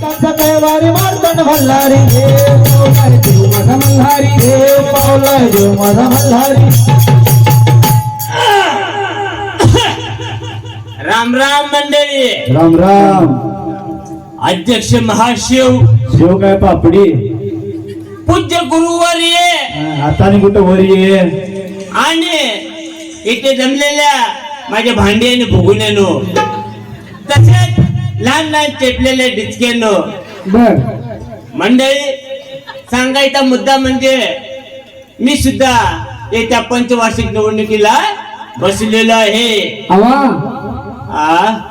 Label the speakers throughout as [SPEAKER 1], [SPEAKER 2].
[SPEAKER 1] त्यांचा कैवारी मारतण भल्हारी पावलाय देव माझा मल्हारी पावलाय देव माझा मल्हारी.
[SPEAKER 2] राम राम मंडळी.
[SPEAKER 1] राम राम.
[SPEAKER 2] अध्यक्ष महाशिव.
[SPEAKER 1] शिव काय पापडी?
[SPEAKER 2] पूज्य गुरुवर्य
[SPEAKER 1] हाताने कुठं वर ये?
[SPEAKER 2] आणि इथे जमलेल्या माझ्या भांडी आणि भुगुण्यानो तसेच लहान लहान चेपलेल्या डिचक्यानो.
[SPEAKER 1] बर.
[SPEAKER 2] मंडळी सांगायचा मुद्दा म्हणजे मी सुद्धा येत्या पंचवार्षिक निवडणुकीला बसलेलो आहे.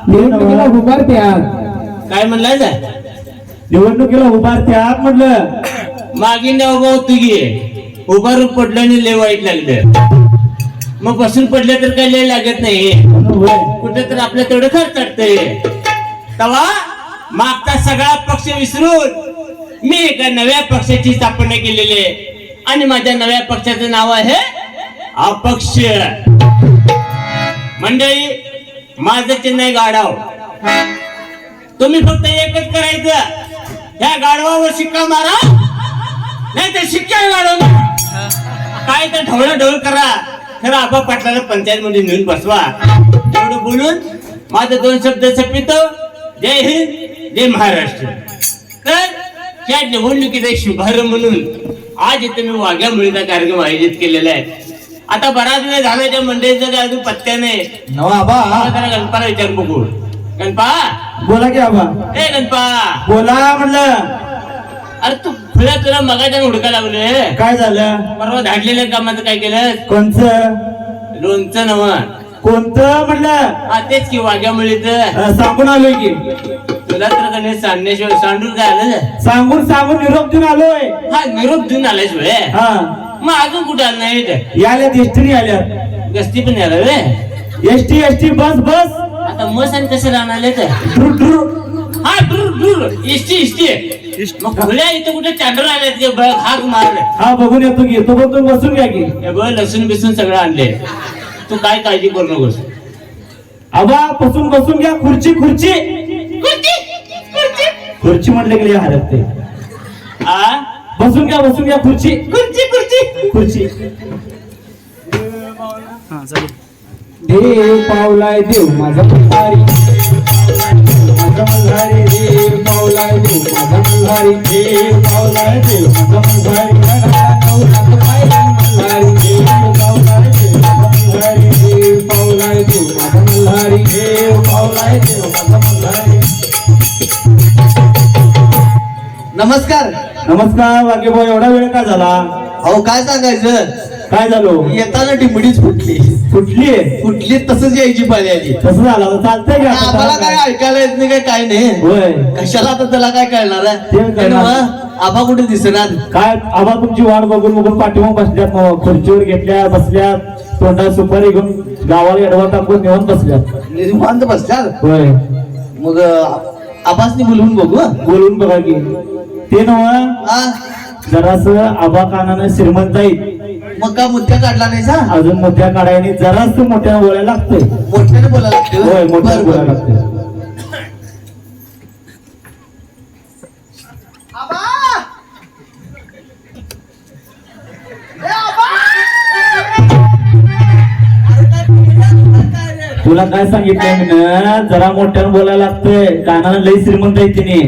[SPEAKER 3] निवडणुकीला उभारत्या
[SPEAKER 2] काय म्हणला जा?
[SPEAKER 1] निवडणुकीला उभारत्यात म्हटलं
[SPEAKER 2] मागे ना उभा होतो की उभारून पडलं आणि लय वाईट लागलं. मग बसून पडलं तर काही लय लागत नाही. कुठे तर आपल्या तेवढं खर्च वाटतंय तवा मागचा सगळा पक्ष विसरून मी एका नव्या पक्षाची स्थापना केलेली आहे. आणि माझ्या नव्या पक्षाचं नाव आहे अपक्ष. मंडळी माझं चिन्ह गाढाव. तुम्ही फक्त एकच करायचं. ह्या गाढवावर शिक्का मारा. नाही तर शिक्का गाढव काय तर ढवळ ढवळ करा. खरं आबा पाटलाला पंचायत मध्ये नेऊन बसवा. एवढं बोलून माझं दोन शब्द सपितो. जय हिंद जय महाराष्ट्र. तर या निवडणुकीचा शुभारंभ म्हणून आज इथे मी वाघ्या मुलीचा कार्यक्रम आयोजित केलेला आहे. आता बराच वेळ झाला त्या मंडळीचा काय अजून पत्त्या नाही जरा गणपाला विचार बघू. गणपा?
[SPEAKER 1] बोला की आबा.
[SPEAKER 2] ए गणपा.
[SPEAKER 1] बोला म्हटलं
[SPEAKER 2] अरे तू खुल्या तुला मगाच्या हुडका लागलोय
[SPEAKER 1] काय झालं?
[SPEAKER 2] परवा धाडलेल्या कामाचं काय केलं
[SPEAKER 1] कोणचं?
[SPEAKER 2] लोणचं नव
[SPEAKER 1] कोणतं म्हटलं?
[SPEAKER 2] हा तेच की वाघ्या मुलीचं.
[SPEAKER 1] अं, सांगून आलोय की.
[SPEAKER 2] तुला तर गणेश सांडण्याशिवाय सांडून काय आलं?
[SPEAKER 1] सांगून सांगून निरोप देऊन आलोय.
[SPEAKER 2] हा निरोप देऊन आलाय शिवाय
[SPEAKER 1] हा.
[SPEAKER 2] मग अजून कुठे आलं नाही
[SPEAKER 1] याल्यात एसटी आल्यात
[SPEAKER 2] गस्ती पण यायला वे
[SPEAKER 1] एसटी एसटी बस बस.
[SPEAKER 2] आता मस आणि कसं राहणार तर.
[SPEAKER 1] ड्रू ड्रू
[SPEAKER 2] हा दूर दूर इष्टी इष्टी मग खुल्या इथं कुठे चांडर आले ते बघ हाक मारले.
[SPEAKER 1] हा बघून येतो की. तो पण तुम्ही बसून घ्या की.
[SPEAKER 2] हे बघ लसूण बिसून सगळं आणले. तू काय काळजी करू नकोस.
[SPEAKER 1] आबा बसून बसून घ्या खुर्ची खुर्ची. खुर्ची म्हटलं की लय हरकते
[SPEAKER 2] आ?
[SPEAKER 1] बसून घ्या बसून घ्या खुर्ची.
[SPEAKER 2] खुर्ची खुर्ची.
[SPEAKER 1] खुर्ची.
[SPEAKER 3] देव पावलाय देव माझा मल्हारी माझा देव पावलाय देव माझा मल्हारी देव पावलाय देव माझा मल्हारी
[SPEAKER 4] नमस्कार.
[SPEAKER 1] नमस्कार वागे भाऊ एवढा वेळ का झाला?
[SPEAKER 4] अहो काय सांगायचं?
[SPEAKER 1] काय झालं?
[SPEAKER 4] येताना टिंबडीच फुटली.
[SPEAKER 1] आहे
[SPEAKER 4] फुटली तसंच यायची पाळी आली.
[SPEAKER 1] कसं झालं चालतंय का?
[SPEAKER 4] आम्हाला काय
[SPEAKER 1] काय?
[SPEAKER 4] ऐकायला येत नाही काय काय नाही. कशाला आता त्याला काय कळणार आहे? आबा कुठे दिसणार?
[SPEAKER 1] काय आबा तुमची वाट बघून बघून पाठीमाग बसल्यात खुर्चीवर घेतल्या बसल्यात तोंडात सुपारी घेऊन गावाला एडवा टाकून निवांत बसल्यात.
[SPEAKER 4] निवांत बसल्यात
[SPEAKER 1] होय.
[SPEAKER 4] मग आबासनी बोलवून बघू हं.
[SPEAKER 1] बोलून बघा की. ते नव
[SPEAKER 4] हा
[SPEAKER 1] जरास आबा कानानं श्रीमंत आहेत.
[SPEAKER 4] मग का मुद्दा काढला नाही सा
[SPEAKER 1] अजून मोठ्या काढायने जरास मोठ्या बोलायला लागतंय.
[SPEAKER 4] मोठ्याने बोलायला लागते
[SPEAKER 1] होय? मोठ्या
[SPEAKER 4] बरं,
[SPEAKER 1] बोलायला
[SPEAKER 4] बरं.
[SPEAKER 1] तुला काय सांगितलं मी ना? जरा मोठ्यानं बोलायला लागतंय. कानानं लई श्रीमंत आहे तिने.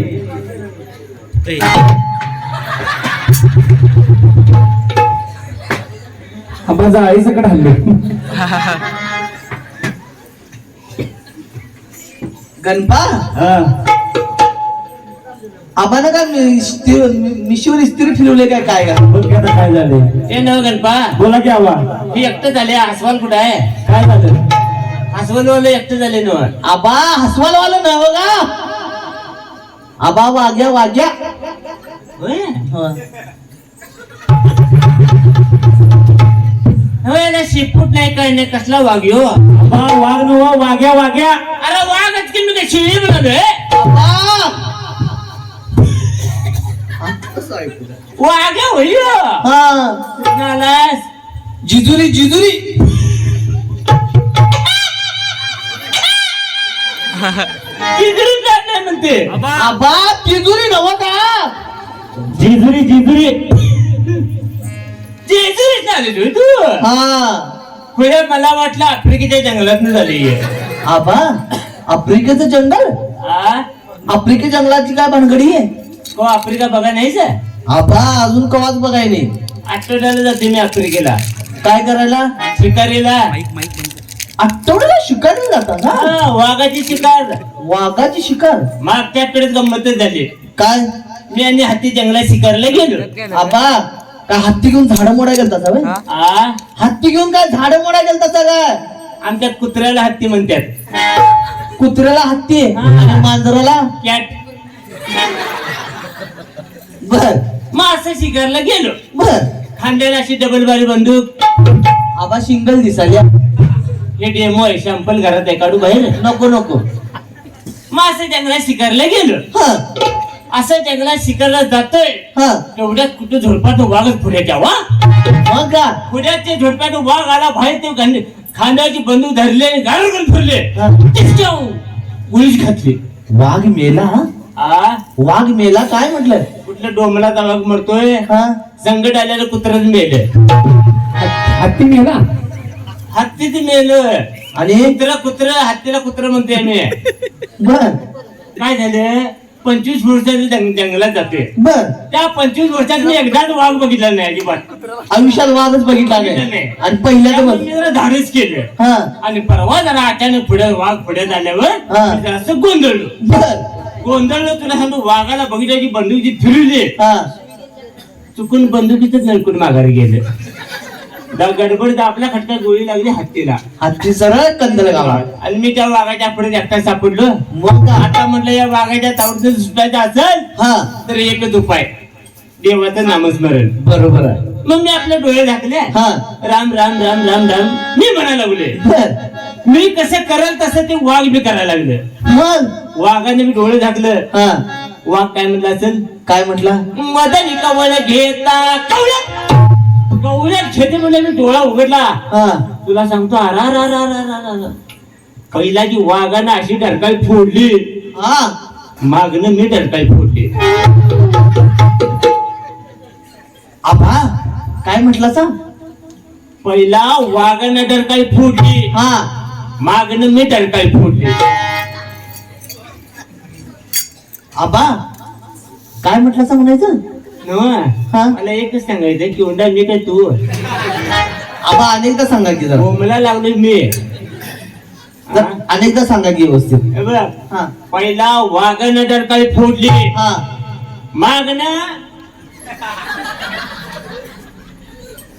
[SPEAKER 3] आपण जाळी सकट हल्ले.
[SPEAKER 4] गणपा?
[SPEAKER 1] हा.
[SPEAKER 4] आबानं काय मि- मि- मिशीवर इस्त्री फिरवले काय काय का
[SPEAKER 1] बघ की आता काय झाले
[SPEAKER 2] ते नव गणपा.
[SPEAKER 1] बोला की आबा
[SPEAKER 2] ही एकटं झाले अस्वाल कुठं आहे?
[SPEAKER 1] काय झालं?
[SPEAKER 2] अस्वल वाले एकटं झाले नव
[SPEAKER 4] आबा हसवाल वाला ना बघा आबा वाग्या वाग्या. हं.
[SPEAKER 2] शिपूट नाही काय नाही कसला वाघ्यो
[SPEAKER 1] आबा वाघ नवा वाघ्या वाघ्या
[SPEAKER 2] अरे वाघच की मी काय शिळी
[SPEAKER 4] ऐकू?
[SPEAKER 2] वाघ्या होईल
[SPEAKER 4] हा. जिजुरी जिजुरी.
[SPEAKER 2] तिजूरी म्हणते?
[SPEAKER 4] आबा. तिजुरी नव का?
[SPEAKER 1] जिजुरी जिजुरी.
[SPEAKER 2] चालली तू?
[SPEAKER 4] हा.
[SPEAKER 2] पुढे मला वाटलं आफ्रिकेच्या जंगलात झाली
[SPEAKER 4] आबा आफ्रिकेचं जंगल?
[SPEAKER 2] आ?
[SPEAKER 4] आफ्रिके जंगलाची काय भानगडी आहे?
[SPEAKER 2] को आफ्रिका बघा नाहीच
[SPEAKER 4] आबा अजून कवाच बघाय नाही.
[SPEAKER 2] आठवड्याला जाते मी आफ्रिकेला.
[SPEAKER 4] काय करायला?
[SPEAKER 2] शिकारीला.
[SPEAKER 4] आठवड्याला शिकायला जाता ना?
[SPEAKER 2] हा, वाघाची शिकार.
[SPEAKER 4] वाघाची शिकार?
[SPEAKER 2] मागच्या आठवड्यात गंमतच झाली.
[SPEAKER 4] काय?
[SPEAKER 2] मी आणि हत्ती जंगलात शिकारला गेलो.
[SPEAKER 4] आबा काय हत्ती घेऊन झाडं मोडा गेलता?
[SPEAKER 2] आ?
[SPEAKER 4] हत्ती घेऊन काय झाडं मोडा गेलता काय?
[SPEAKER 2] आमच्यात कुत्र्याला हत्ती म्हणतात.
[SPEAKER 4] कुत्र्याला हत्ती? आणि मांजराला?
[SPEAKER 2] कॅट.
[SPEAKER 4] बर.
[SPEAKER 2] मग असं शिकारला गेलो.
[SPEAKER 4] बर.
[SPEAKER 2] खांद्याला अशी डबल बारी बंदूक.
[SPEAKER 4] आबा सिंगल दिसाल्या
[SPEAKER 2] हे डेमो आहे शॅम्पल घरात आहे काढू बाहेर.
[SPEAKER 4] नको नको.
[SPEAKER 2] मग असं जंगलात शिकारला गेलो.
[SPEAKER 4] हा.
[SPEAKER 2] असं जंगलात शिकारला जातोय.
[SPEAKER 4] हा.
[SPEAKER 2] तेवढ्यात कुठं झोडपात वाघच पुढे वा
[SPEAKER 4] मग का?
[SPEAKER 2] पुढ्याच्या झोडप्यात वाघ आला बाहेर ते खांद- खांद्याची बंदूक धरले आणि गाडून करून फिरले गुळीच घातली.
[SPEAKER 4] वाघ मेला हा?
[SPEAKER 2] आ?
[SPEAKER 4] वाघ मेला काय म्हटलं?
[SPEAKER 2] कुठल्या डोमलाचा वाघ मरतोय?
[SPEAKER 4] हा.
[SPEAKER 2] संकट आलेलं कुत्रच मेलं.
[SPEAKER 1] हत्ती मेला?
[SPEAKER 2] हत्तीच मेलं.
[SPEAKER 4] आणि
[SPEAKER 2] कुत्र कुत्र हत्तीला कुत्र म्हणते आम्ही.
[SPEAKER 4] बर.
[SPEAKER 2] काय झालं? पंचवीस वर्षाचे जंग- जंगलात जाते
[SPEAKER 4] बर.
[SPEAKER 2] त्या पंचवीस वर्षात मी एकदाच वाघ बघितला नाही अजिबात.
[SPEAKER 4] आयुष्यात वाघच बघितला नाही. आणि
[SPEAKER 2] मी जरा धाडस केलं.
[SPEAKER 4] हा.
[SPEAKER 2] आणि परवा जरा अचानक पुढे वाघ पुढे झाल्यावर
[SPEAKER 4] हा.
[SPEAKER 2] मी जरासं गोंधळलो.
[SPEAKER 4] बर.
[SPEAKER 2] गोंधळलो तुला सांगतो वाघाला बघितल्याची बंदूक जी फिरवली
[SPEAKER 4] हा.
[SPEAKER 2] चुकून बंदुकीतच नरकून माघारी गेलं. गडबडीत आपल्या खटका गोळी लागली हत्तीला.
[SPEAKER 4] हत्ती सरळ कंदल गावात.
[SPEAKER 2] आणि मी त्या वाघाच्या पुढे एकटा सापडलो.
[SPEAKER 4] मग
[SPEAKER 2] आता म्हटलं या वाघाच्या तावडीत सुटायचं असेल
[SPEAKER 4] हा.
[SPEAKER 2] तर एकच उपाय देवाचं नामस्मरण.
[SPEAKER 4] बरोबर आहे.
[SPEAKER 2] मग मी आपले डोळे झाकले.
[SPEAKER 4] हा.
[SPEAKER 2] राम राम राम राम राम. मी म्हणायला लागले. मी कसं कराल तसं ते वाघ मी करायला लागले.
[SPEAKER 4] मग?
[SPEAKER 2] वाघाने मी डोळे झाकलं.
[SPEAKER 4] हा.
[SPEAKER 2] वाघ काय म्हणलं असेल?
[SPEAKER 4] काय म्हटला?
[SPEAKER 2] मदनी कवळ घेता कवळ्यात कवळ्यात घेते म्हणजे मी डोळा उघडला.
[SPEAKER 4] हा.
[SPEAKER 2] तुला सांगतो अरा रा रा रा रा. पहिला जी वाघानं अशी डरकाळी फोडली.
[SPEAKER 4] हा.
[SPEAKER 2] मागनं मी डरकाळी फोडली.
[SPEAKER 4] आबा काय म्हटलं सा
[SPEAKER 2] पहिला वाघानं डरकाळी फोडली.
[SPEAKER 4] हा.
[SPEAKER 2] मागनं मी डरकाळी फोडली.
[SPEAKER 4] आबा काय म्हटलं सा म्हणायचं? हा.
[SPEAKER 2] मला एकच सांगायचं की उंडा मी काय तू?
[SPEAKER 4] आबा अनेकदा सांगा की जरा.
[SPEAKER 2] बोंबला लागलोय मी.
[SPEAKER 4] जर अनेकदा सांगा की व्यवस्थित.
[SPEAKER 2] हे बघ.
[SPEAKER 4] हा.
[SPEAKER 2] पहिला वाघानं डरकाळी फोडली
[SPEAKER 4] हा.
[SPEAKER 2] मागणं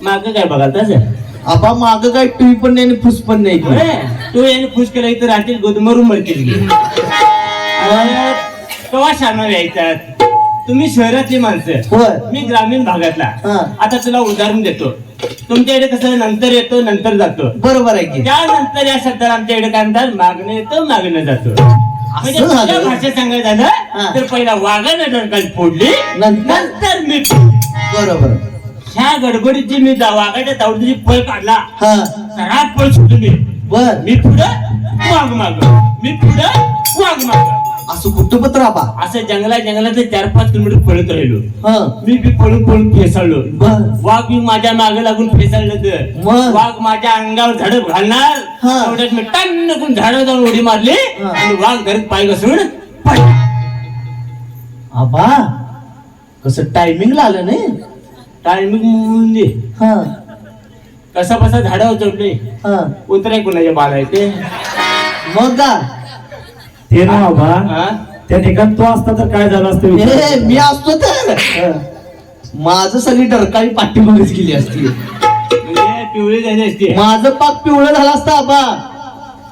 [SPEAKER 2] माग काय बघा तसं
[SPEAKER 4] आबा माग काय टीव्ही पण नाही आणि फुस पण नाही इकडे.
[SPEAKER 2] होय? तू याने खुश केला इथं राहतील गोदमरून मरतील. गे कवा शाणार यायच्यात? तुम्ही शहरातली माणसं मी ग्रामीण भागातला.
[SPEAKER 4] हा.
[SPEAKER 2] आता तुला उदाहरण देतो. तुमच्याकडे कसं नंतर येतो नंतर जातो.
[SPEAKER 4] बरोबर आहे की.
[SPEAKER 2] त्यानंतर या शब्दाला आमच्याकडे काय म्हणतात? मागणं येतं मागणं जातो. म्हणजे? भाषेत सांगायचं. झालं तर पहिला वाघानं फोडली
[SPEAKER 4] नंतर?
[SPEAKER 2] मी
[SPEAKER 4] बरोबर.
[SPEAKER 2] ह्या गडबडीची मी वाघाच्या तावडीची पळ काढला.
[SPEAKER 4] हा.
[SPEAKER 2] सराट पळ सुटलो मी.
[SPEAKER 4] बर.
[SPEAKER 2] मी पुढं वाघ माग. मी पुढं वाघ माग.
[SPEAKER 4] असं कुठं पत्र आबा
[SPEAKER 2] असं जंगलात जंगलात चार पाच किलोमीटर पळत राहिलो. मी बी पळून पळून फेसाळलो. वाघ मी माझ्या मागे लागून फेसाळलं? वाघ माझ्या अंगावर झडप घालणार. मी टन झाडं जाऊन उडी मारली. आणि वाघ घरात पाय घसरून.
[SPEAKER 4] आबा कसं टायमिंग आलं नाही?
[SPEAKER 2] टायमिंग
[SPEAKER 4] हा.
[SPEAKER 2] कसा बसा झाडावर चढलोय
[SPEAKER 4] हा.
[SPEAKER 2] उतराय कोणाच्या बाला आहे ते?
[SPEAKER 4] मग का
[SPEAKER 1] ते ना बाबा? त्या ठिकाणी तो असता तर काय झालं असतं विचार.
[SPEAKER 4] मी असतो तर. माझं सगळी डरकाळी पाठीमागेच गेली असती.
[SPEAKER 2] म्हणजे पिवळी झाली असते.
[SPEAKER 4] माझं पाक पिवळं झालं असतं आबा.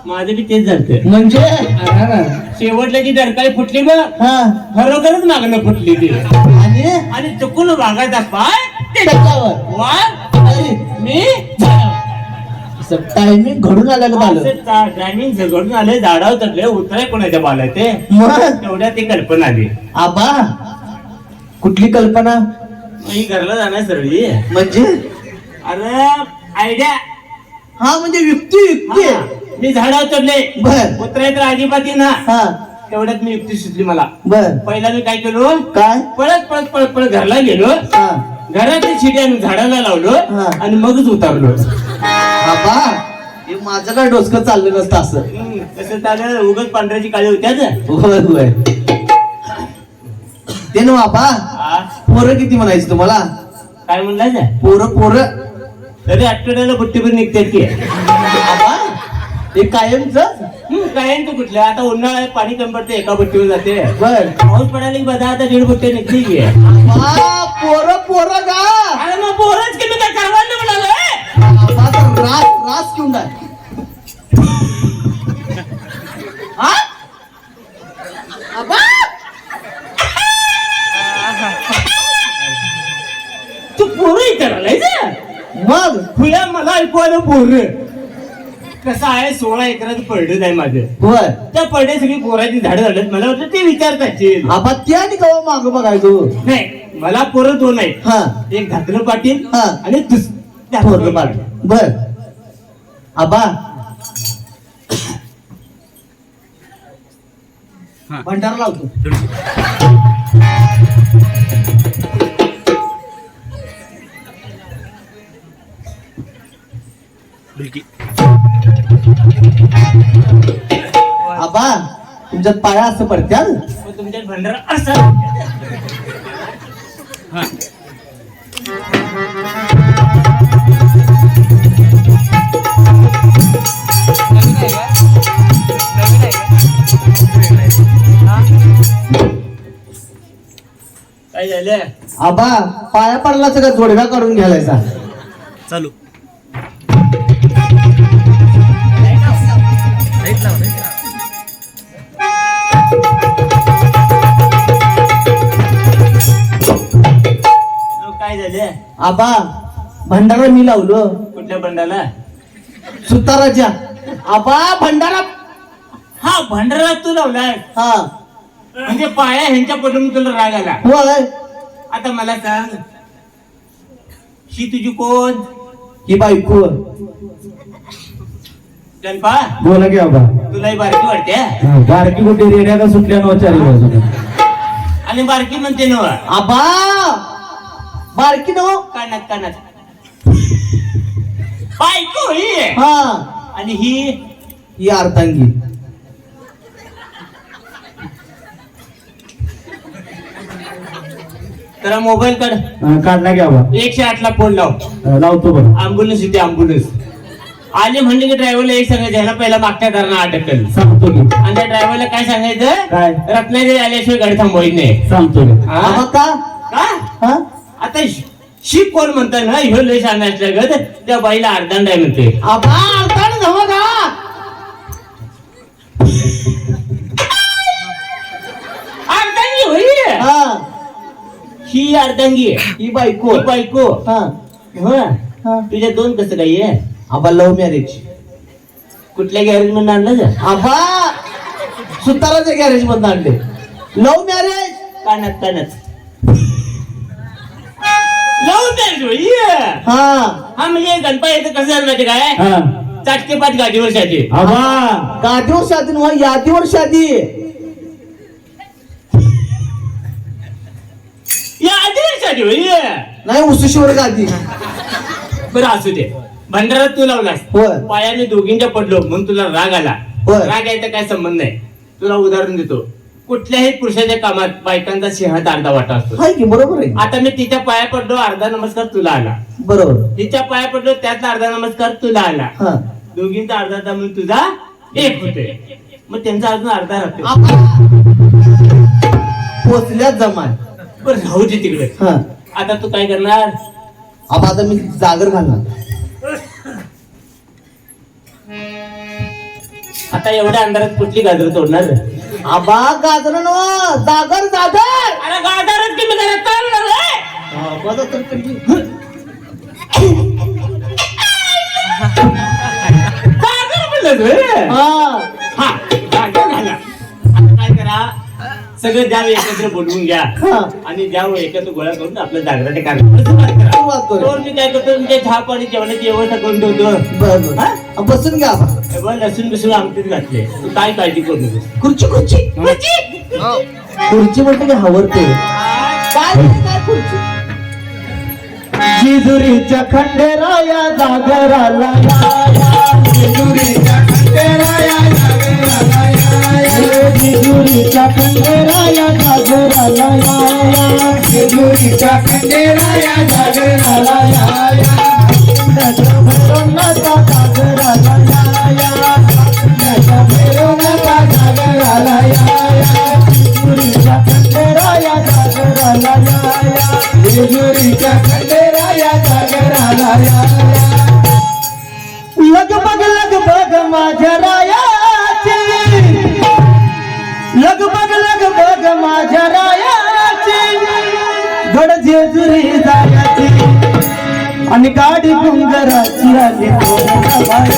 [SPEAKER 2] माझं बी तेच झालं
[SPEAKER 4] म्हणजे?
[SPEAKER 2] शेवटला जी डरकाळी फुटली बघ
[SPEAKER 4] हा.
[SPEAKER 2] खरोखरच मागणं फुटली ती.
[SPEAKER 4] आणि?
[SPEAKER 2] आणि चुकून वाघाचा पाय ते
[SPEAKER 4] त्याच्यावर.
[SPEAKER 2] वाघ मी
[SPEAKER 4] टायमिंग घडून आलं का झालं?
[SPEAKER 2] टायमिंग झगडून आले झाडावर चढले उतराय कोणाच्या बाला आहे ते तेवढ्या ती कल्पना आली.
[SPEAKER 4] आबा कुठली कल्पना?
[SPEAKER 2] मी घरला जाणार सरळी.
[SPEAKER 4] म्हणजे?
[SPEAKER 2] अरे आयडिया
[SPEAKER 4] हा म्हणजे युक्ती युक्ती.
[SPEAKER 2] मी झाडावर चढले.
[SPEAKER 4] बर.
[SPEAKER 2] उतराय तर अजिबात ना
[SPEAKER 4] हा.
[SPEAKER 2] तेवढ्यात मी युक्ती सुचली मला.
[SPEAKER 4] बर.
[SPEAKER 2] पहिला मी काय केलो?
[SPEAKER 4] काय?
[SPEAKER 2] पळत पळत पळत पळत घरला गेलो.
[SPEAKER 4] हा
[SPEAKER 2] घरातली शिडी आणून झाडाला लावलो
[SPEAKER 4] हा.
[SPEAKER 2] आणि मगच उतारलो.
[SPEAKER 4] आबा हे माझं काय डोसकं चाललं नसतं असं.
[SPEAKER 2] हम्म, तसं त्याला उगत पांढऱ्याची काळी होत्याच
[SPEAKER 4] होय होय. ते ना
[SPEAKER 2] आ,
[SPEAKER 4] पोरं किती म्हणायची तुम्हाला?
[SPEAKER 2] काय म्हणला
[SPEAKER 4] पोरं पोरं.
[SPEAKER 2] तरी आठवड्याला बुट्टीभर निघतात की.
[SPEAKER 4] हे कायमच?
[SPEAKER 2] काय तू कुठल्या आता उन्हाळा आहे, पाणी कमी पडते एका बुट्टीवर जाते.
[SPEAKER 4] बर.
[SPEAKER 2] पाऊस पडायला की आता दीड बुट्टे निघली की.
[SPEAKER 4] पोरं पोरं का
[SPEAKER 2] अरे मग पोरच की मी काय करवायला म्हणालोय
[SPEAKER 4] आबा तर रास रास घेऊन हा? आबा
[SPEAKER 2] तू पोरं विचारायला
[SPEAKER 4] मग?
[SPEAKER 2] खुल्या मला ऐकू आलं पोर. कसं आहे सोळा एकरात पडलं आहे माझं.
[SPEAKER 4] होय.
[SPEAKER 2] त्या पडले सगळी पोराची झाडं झालं मला वाटलं ते विचारतात
[SPEAKER 4] आबा ते आणि कवा माग बघायचो?
[SPEAKER 2] नाही मला पोरं दोन आहेत.
[SPEAKER 4] हा.
[SPEAKER 2] एक धाकलं पाटील
[SPEAKER 4] हा.
[SPEAKER 2] आणि दुस-
[SPEAKER 4] थोरलं पाठ बर. आबा. भंडारा लावतो. आबा तुमच्यात पाया असं पडत्या
[SPEAKER 2] मग तुमच्यात भंडारा असा. काय झालं?
[SPEAKER 4] आबा पाया पडला सगळं जोडव्या काढून घ्यायचा
[SPEAKER 5] चालू.
[SPEAKER 2] काय झालं
[SPEAKER 4] आबा भंडारा मी लावलो.
[SPEAKER 2] कुठल्या बंडाला
[SPEAKER 4] सुताराच्या. आबा भंडारा
[SPEAKER 2] हा भंडारा तू लावलाय.
[SPEAKER 4] हा.
[SPEAKER 2] म्हणजे पाया ह्यांच्या पडून तुला राग आला.
[SPEAKER 4] होय.
[SPEAKER 2] आता मला सांग ही तुझी कोण?
[SPEAKER 4] ही बायको.
[SPEAKER 2] गणपा
[SPEAKER 1] बोला की बाबा
[SPEAKER 2] तुलाही बारकी वाटते? हा?
[SPEAKER 1] हा, बारकी कुठे? रेड्या का सुटल्या बाजूने
[SPEAKER 2] आणि बारकी म्हणते नव
[SPEAKER 4] आबा! बारकी नो
[SPEAKER 2] कानात कानात बायको ही
[SPEAKER 4] हा.
[SPEAKER 2] आणि ही
[SPEAKER 4] ही अर्धांगी
[SPEAKER 2] तर मोबाईल
[SPEAKER 1] हा, काढला की बाबा
[SPEAKER 2] एकशे आठ ला फोन लाव.
[SPEAKER 1] लावतो बरं.
[SPEAKER 2] अँब्युलन्स येते अँब्युलन्स आले म्हणले की ड्रायव्हरला एक सांगायचं ह्याला पहिला मागच्या दारानं अटक कर.
[SPEAKER 1] सांगतो की.
[SPEAKER 2] आणि त्या ड्रायव्हरला काय सांगायचं?
[SPEAKER 1] काय?
[SPEAKER 2] रत्नागिरी आल्याशिवाय गाडी थांबवायची नाही.
[SPEAKER 1] सांगतो की.
[SPEAKER 2] हा?
[SPEAKER 4] आबा का
[SPEAKER 2] का
[SPEAKER 4] हा?
[SPEAKER 2] आता श- शिक कोण म्हणतात ना ह्यो लय सांगायचं गत. त्या बाईला अर्धांड आहे म्हणते
[SPEAKER 4] आबा अर्धांग नव्ह का
[SPEAKER 2] अर्धांगी होई
[SPEAKER 4] हा.
[SPEAKER 2] ही अर्धांगी आहे.
[SPEAKER 4] ही बायको.
[SPEAKER 2] ही बायको.
[SPEAKER 4] हा.
[SPEAKER 2] हं.
[SPEAKER 4] हा.
[SPEAKER 2] तुझ्या दोन कसं काय आहे?
[SPEAKER 4] आबा लव्ह मॅरेज
[SPEAKER 2] कुठल्या गॅरेजमध्ये आणलं
[SPEAKER 4] आबा सुताराच्या गॅरेज मधून आणले. लव्ह मॅरेज
[SPEAKER 2] कानात कानात. द्यायचं होई.
[SPEAKER 4] हा.
[SPEAKER 2] हा म्हणजे गणपती कसं झालं माहिती काय?
[SPEAKER 1] हा.
[SPEAKER 2] चाटके पाच गाडीवर साठी
[SPEAKER 1] आबा
[SPEAKER 4] गादीवर शादी नव्ह यादीवर शादी
[SPEAKER 2] या आधीवर साठी होई
[SPEAKER 4] नाही उसूशीवर गादी.
[SPEAKER 2] बरं असू दे. भंडारात तू लावलास.
[SPEAKER 4] होय.
[SPEAKER 2] पायाने दोघींच्या पडलो म्हणून तुला राग आला.
[SPEAKER 4] होय.
[SPEAKER 2] राग यायचा काय संबंध नाही. तुला उदाहरण देतो. कुठल्याही पुरुषाच्या कामात बायकांचा सिंहात अर्धा वाटा असतो.
[SPEAKER 4] हाय की बरोबर आहे.
[SPEAKER 2] आता मी तिच्या पाया पडलो अर्धा नमस्कार तुला आला.
[SPEAKER 4] बरोबर.
[SPEAKER 2] तिच्या पाया पडलो त्यातला अर्धा नमस्कार तुला आला.
[SPEAKER 4] हा.
[SPEAKER 2] दोघींचा अर्धा म्हणून तुझा एक होते मग त्यांचा अजून अर्धा राहतो
[SPEAKER 4] आबा पोचल्यात जमाय
[SPEAKER 2] बरं राहू दे तिकडे.
[SPEAKER 4] हा.
[SPEAKER 2] आता तू काय करणार?
[SPEAKER 4] आबा आता मी जागर घालणार.
[SPEAKER 2] आता एवढ्या अंधारात कुठली गाजर तोडणार?
[SPEAKER 4] आबा गाजर नो जागर जागर.
[SPEAKER 2] अरे गाजरच की मी तोडणार आहे.
[SPEAKER 4] आबा तर.
[SPEAKER 2] म्हणलं तू?
[SPEAKER 4] हा.
[SPEAKER 2] हा आता काय करा? सगळं द्यावं एकत्र बोलवून घ्या.
[SPEAKER 4] हा.
[SPEAKER 2] आणि द्यावं एकत्र गोळा करून आपल्या जागराच्या कार्यक्रम सुरुवात करा.
[SPEAKER 4] सुरुवात करू
[SPEAKER 2] तर मी काय करतो तुमच्या चहा पाणी जेवणाची व्यवस्था करून ठेवतो.
[SPEAKER 4] बरं बरं. बसून घ्या
[SPEAKER 2] हे बघ लसूण बिसून आमटीत घातले. तू काय काळजी करू नको
[SPEAKER 6] खुर्ची खुर्ची खुर्ची. खुर्ची म्हणते की हवरते. काय म्हणते काय खुर्ची?
[SPEAKER 4] जिजुरीच्या खंडेराया जागराला या
[SPEAKER 3] जेजुरीच्या खंडेराया जागराला या.
[SPEAKER 4] जिजुरीच्या खंडेराया जागराला या
[SPEAKER 3] जेजुरीच्या खंडेराया जागराला या.
[SPEAKER 4] भैरवनाथा जागराला या
[SPEAKER 3] पुण्याच्या भैरवनाथा जागराला या.
[SPEAKER 4] जिजुरीच्या खंडेराया जागराला या
[SPEAKER 3] जेजुरीच्या खंडेराया जागराला या.
[SPEAKER 4] लगबग लगबग माझ्या गड जेजुरी जायाची आणि गाडी गुंगराची आली थोड्या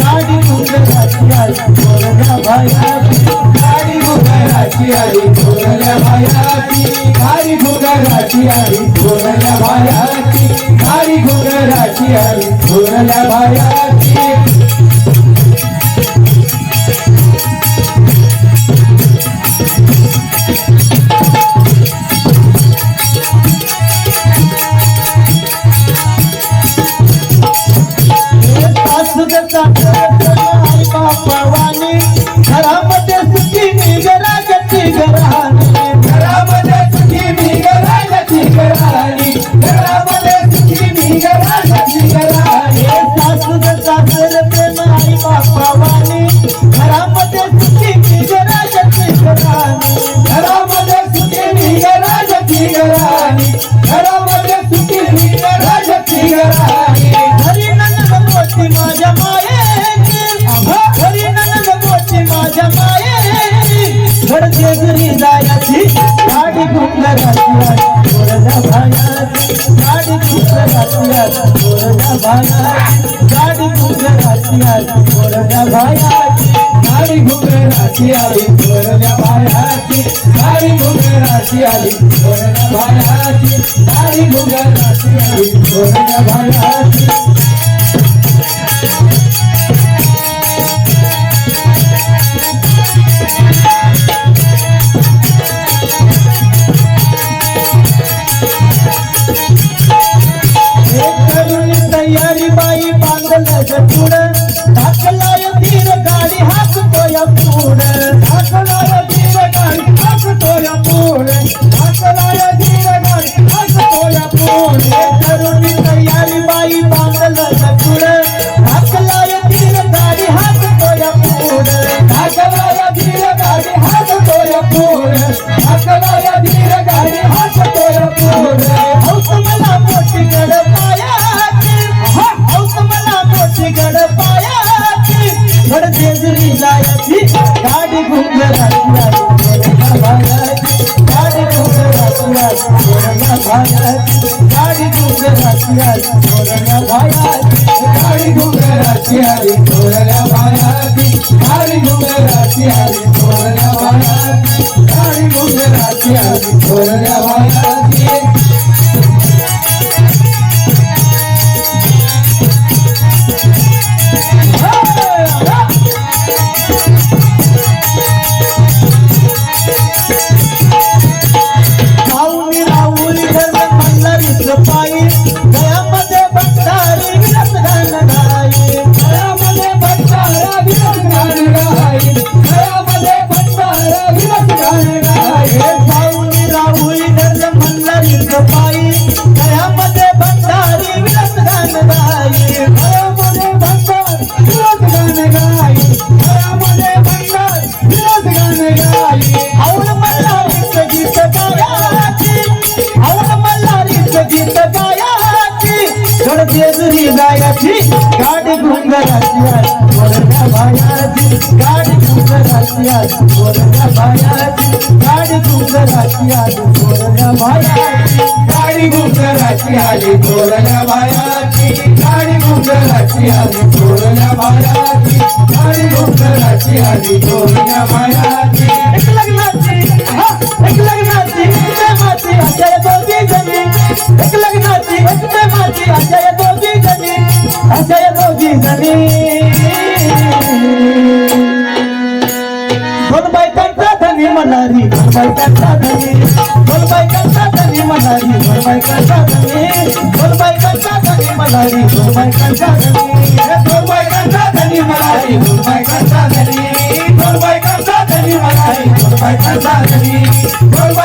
[SPEAKER 4] गाडी गुंगराची आली थोड्या बायाची. गाडी गुंगराची आली
[SPEAKER 3] गाडी घोगराची आली गाडी घोगराची आली घरचे
[SPEAKER 4] घरी जायची गाडी गुंगराची थोडल्या भायाची गाडी गाडी
[SPEAKER 3] गाडी आली गाडी आली गाडी आली
[SPEAKER 4] घुंगराची थोडल्या भायाची गाडी घुगराची
[SPEAKER 3] आली थोरल्या बायाची गाडी घुगराची आली थोरल्या बायाची गाडी घुगराची आली थोरल्या बायाची
[SPEAKER 4] पायी गयामध्ये भंडारी विरस गाई.
[SPEAKER 3] घरामध्ये भंडार विरस गाण गाई. घरामध्ये भंडार विरस गाण गाई.
[SPEAKER 4] औन मल्हारीच गीत गायाची. औन मल्हारीच गीत गायाची. गड गायाची गाडी घुंगराची थोडल्या भायाची गाडी घुंगराची थोडल्या
[SPEAKER 3] घोषणाची आली चोरण्या मायाची आणि घोषणाची आली चोरण्या मायाची
[SPEAKER 4] एक लग्नाची एक लग्नाची माती आचार्य दोघी जणी एक लग्नाची एक माती आचार्य दोघी जणी आचार्य दोघी जणी दोन बायकांचा धनी मनारी दोन Bye-bye.